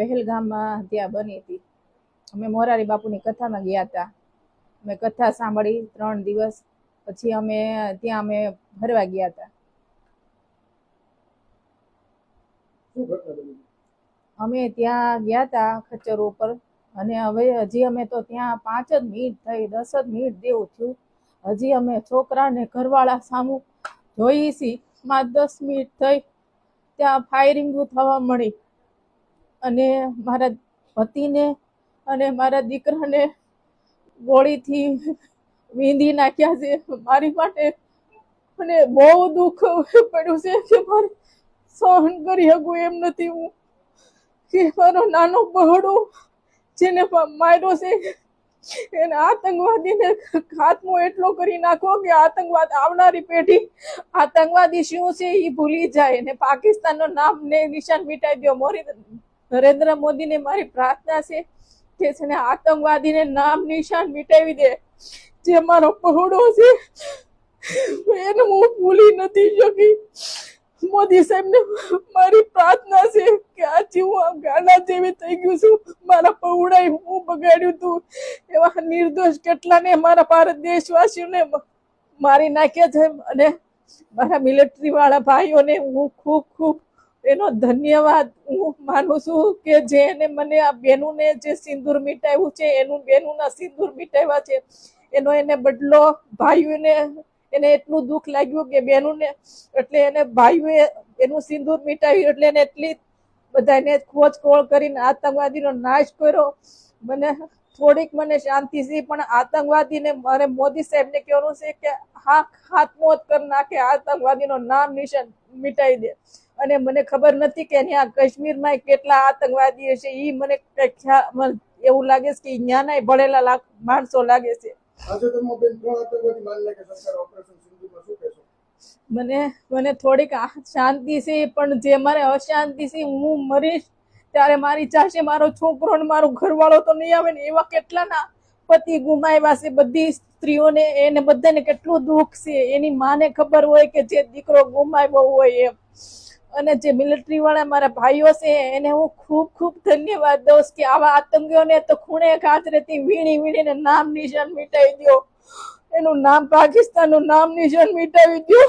પહેલગામમાં ત્યાં બની હતી. અમે મોરારી બાપુની કથામાં ગયા હતા. અમે કથા સાંભળી ત્રણ દિવસ પછી અમે ત્યાં અમે ફરવા ગયા હતા. અમે ત્યાં ગયા હતા ખચ્ચર ઉપર અને હવે હજી અમે તો ત્યાં પાંચ જ મિનિટ થઈ દસ જ મિનિટ દેવું થયું. હજી અમે છોકરાને ઘરવાળા સામું જોઈ છીએ માં દસ મિનિટ થઈ ત્યાં ફાયરિંગો થવા મળી. અને મારા પતિને અને મારા દીકરાને ગોળીથી વીંધી નાખ્યા છે. મારી માટે અને બહુ દુઃખ પડ્યું છે કે મારે સહન કરી શકું એમ નથી હું. કે મારો નાનો બહડો જેને માર્યો છે, એને આતંકવાદીને ખાતમો એટલો કરી નાખો કે આતંકવાદ આવનારી પેઢી આતંકવાદી શું છે એ ભૂલી જાય અને પાકિસ્તાનનો નામ ને નિશાન મિટાઈ દો મોરી નરેન્દ્ર મોદીને મારી પ્રાર્થના છે કે છે ને આતંકવાદીને નામ નિશાન મિટાવી દે. જે મારો પહોળો છે એને હું ભૂલી નથી શકી. મોદી સાહેબને મારી પ્રાર્થના છે કે આજે હું આ ગાના જેવી થઈ ગયું છું. મારા પૌડાઈ હું બગાડ્યું તું. એવા નિર્દોષ કેટલાને મારા ભારત દેશવાસીઓને મારી નાખ્યા છે અને મારા મિલિટરી વાળા ભાઈઓને હું ખૂબ ખૂબ એનો ધન્યવાદ હું માનું છું કે જેને મને આ બેનુને જે સિંદૂર મીટાવ્યું છે, એનું બેનુના સિંદૂર મીટાવ્યા છે, એનો એને બદલો ભાઈઓને એને એટલું દુઃખ લાગ્યું કે બેનુને, એટલે એને ભાઈઓએ એનું સિંદૂર મીટાવ્યું એટલે એને એટલી બધાને ખોજખોળ કરીને આતંકવાદીનો નાશ કર્યો. મને થોડીક મને શાંતિ છે, પણ આતંકવાદીને મારે મોદી સાહેબને કહેવાનું છે કે હા ખાતમો જ કરી નાખે, આતંકવાદીનો નામ નિશાન મીટાવી દે. અને મને ખબર નથી કે અહીંયા કાશ્મીરમાં કેટલા આતંકવાદી હશે એ મને ખ્યાલ એવું લાગે છે કે અહીંયાના લાખ માણસો લાગે છે. માની મને મને થોડીક શાંતિ છે પણ જે મારે અશાંતિ છે હું મરીશ ત્યારે મારી ચાશે મારો છોકરો ને મારો ઘરવાળો તો નહીં આવે ને એવા કેટલાના પતિ ગુમાવ્યા છે બધી સ્ત્રીઓને એને બધાને કેટલું દુઃખ છે એની માને ખબર હોય કે જે દીકરો ગુમાવ્યો હોય એમ. અને જે મિલિટરી વાળા મારા ભાઈઓ છે, એને હું ખૂબ ખૂબ ધન્યવાદ દઉં કે આવા આતંકીઓને તો ખૂણે ખાતરેથી વીણી વીણીને નામ નિશાન મિટાવી દો એનું નામ પાકિસ્તાનનું નામ નિશાન મિટાવી દો